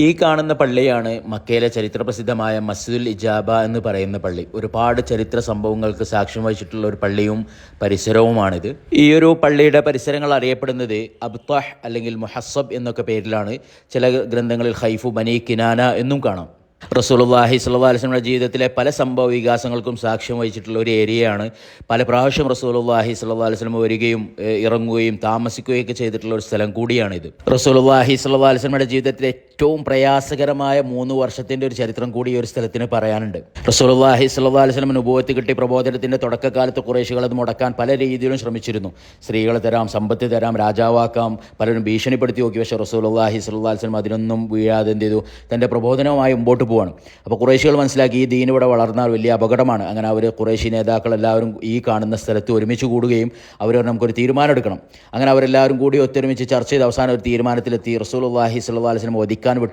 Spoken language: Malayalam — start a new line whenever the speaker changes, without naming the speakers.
ഈ കാണുന്ന പള്ളിയാണ് മക്കയിലെ ചരിത്ര പ്രസിദ്ധമായ മസ്ജിദുൽ ഇജാബ എന്ന് പറയുന്ന പള്ളി. ഒരുപാട് ചരിത്ര സംഭവങ്ങൾക്ക് സാക്ഷ്യം വഹിച്ചിട്ടുള്ള ഒരു പള്ളിയും പരിസരവുമാണിത്. ഈ ഒരു പള്ളിയുടെ പരിസരങ്ങൾ അറിയപ്പെടുന്നത് അബ്താഹ് അല്ലെങ്കിൽ മുഹസബ് എന്നൊക്കെ പേരിലാണ്. ചില ഗ്രന്ഥങ്ങളിൽ ഹൈഫു ബനി കിനാന എന്നും കാണാം. അലൈഹി വസല്ലമയുടെ ജീവിതത്തിലെ പല സംഭവ വികാസങ്ങൾക്കും സാക്ഷ്യം വഹിച്ചിട്ടുള്ള ഒരു ഏരിയയാണ്. പല പ്രാവശ്യം അലൈഹി വസല്ലം വരികയും ഇറങ്ങുകയും താമസിക്കുകയും ഒക്കെ ചെയ്തിട്ടുള്ള ഒരു സ്ഥലം കൂടിയാണിത് അലൈഹി വസല്ലമയുടെ ജീവിതത്തിലെ ഏറ്റവും പ്രയാസകരമായ മൂന്ന് വർഷത്തിന്റെ ഒരു ചരിത്രം കൂടി ഈ ഒരു സ്ഥലത്തിന് പറയാനുണ്ട്. അലൈഹി വസല്ലം അനുഭവത്തിൽ കിട്ടി പ്രബോധനത്തിന്റെ തുടക്കകാലത്ത് കുറേശികൾ അത് മുടക്കാൻ പല രീതിയിലും ശ്രമിച്ചിരുന്നു. സ്ത്രീകളെ തരാം സമ്പത്ത് തരാം രാജാവാക്കാം പലരും ഭീഷണിപ്പെടുത്തി നോക്കി. പക്ഷേ അലൈഹി വസല്ലം അതിനൊന്നും വീഴാതെ എന്ത് ചെയ്തു? തന്റെ പ്രബോധനവുമായി മുമ്പോട്ട് പോവാണ്. അപ്പോൾ കുറേശികൾ മനസ്സിലാക്കി ഈ ദീൻ ഇവിടെ വളർന്നാൽ വലിയ അപകടമാണ്. അങ്ങനെ അവർ കുറേശി നേതാക്കൾ എല്ലാവരും ഈ കാണുന്ന സ്ഥലത്ത് ഒരുമിച്ച് കൂടുകയും അവർ നമുക്കൊരു തീരുമാനം എടുക്കണം. അങ്ങനെ അവരെല്ലാവരും കൂടി ഒത്തൊരുമിച്ച് ചർച്ച ചെയ്ത് അവസാനം ഒരു തീരുമാനത്തിലെത്തി. റസൂലുള്ളാഹി സ്വല്ലല്ലാഹി അലൈഹി വസല്ലം വധിക്കാൻ വിട്ടു.